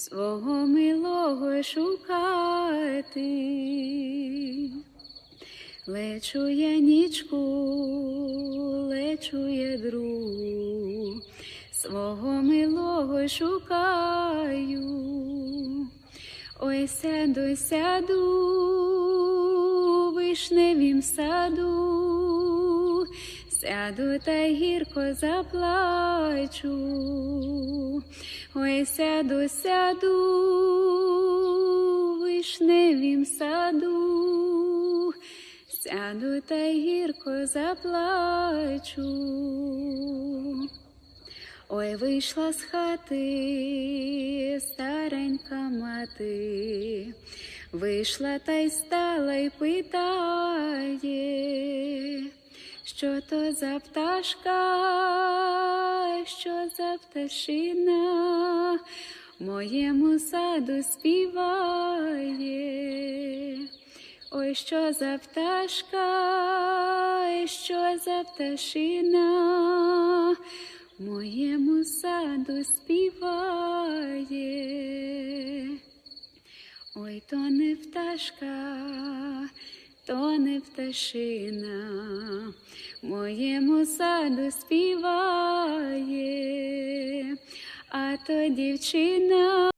свого милого шукати. Лечу я нічку, лечу я другу, свого милого шукаю. Ой, сяду, сяду вишневім саду, сяду та гірко заплачу. Ой, сяду, сяду вишневім саду, сяду та гірко заплачу. Ой, вийшла з хати старенька мати, вийшла та й стала й питає, що то за пташка, що за пташина моєму саду співає. Ой, що за пташка, що за пташина моєму саду співає. Ой, то не пташка, то не пташина, моєму саду співає, а то дівчина